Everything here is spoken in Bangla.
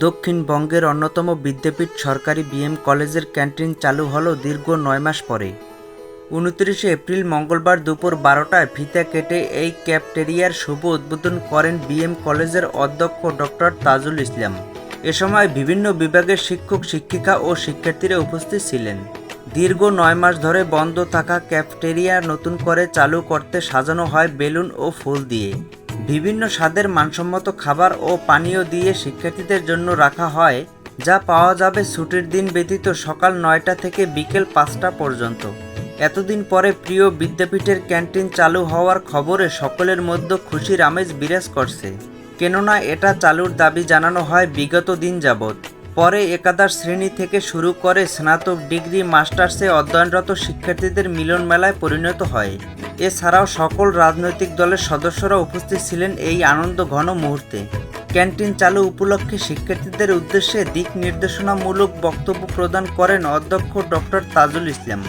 দক্ষিণবঙ্গের অন্যতম বিদ্যাপীঠ সরকারি বিএম কলেজের ক্যান্টিন চালু হলো দীর্ঘ নয় মাস পরে। উনত্রিশে এপ্রিল মঙ্গলবার দুপুর বারোটায় ফিতা কেটে এই ক্যাফটেরিয়ার শুভ উদ্বোধন করেন বিএম কলেজের অধ্যক্ষ ডক্টর তাজুল ইসলাম। এ সময় বিভিন্ন বিভাগের শিক্ষক, শিক্ষিকা ও শিক্ষার্থীরা উপস্থিত ছিলেন। দীর্ঘ নয় মাস ধরে বন্ধ থাকা ক্যাফটেরিয়া নতুন করে চালু করতে সাজানো হয় বেলুন ও ফুল দিয়ে। বিভিন্ন স্বাদের মানসম্মত খাবার ও পানীয় দিয়ে শিক্ষার্থীদের জন্য রাখা হয়, যা পাওয়া যাবে ছুটির দিন ব্যতীত সকাল নয়টা থেকে বিকেল পাঁচটা পর্যন্ত। এতদিন পরে প্রিয় বিদ্যাপীঠের ক্যান্টিন চালু হওয়ার খবরে সকলের মধ্যে খুশির আমেজ বিরাজ করছে। কেননা এটা চালুর দাবি জানানো হয় বিগত দিন যাবৎ। পরে একাদশ শ্রেণি থেকে শুরু করে স্নাতক ডিগ্রি, মাস্টার্সে অধ্যয়নরত শিক্ষার্থীদের মিলন মেলায় পরিণত হয়। এছাড়াও সকল রাজনৈতিক দলের সদস্যরা উপস্থিত ছিলেন এই আনন্দ ঘন মুহূর্তে। ক্যান্টিন চালু উপলক্ষে শিক্ষার্থীদের উদ্দেশ্যে দিক নির্দেশনামূলক বক্তব্য প্রদান করেন অধ্যক্ষ ডক্টর তাজুল ইসলাম।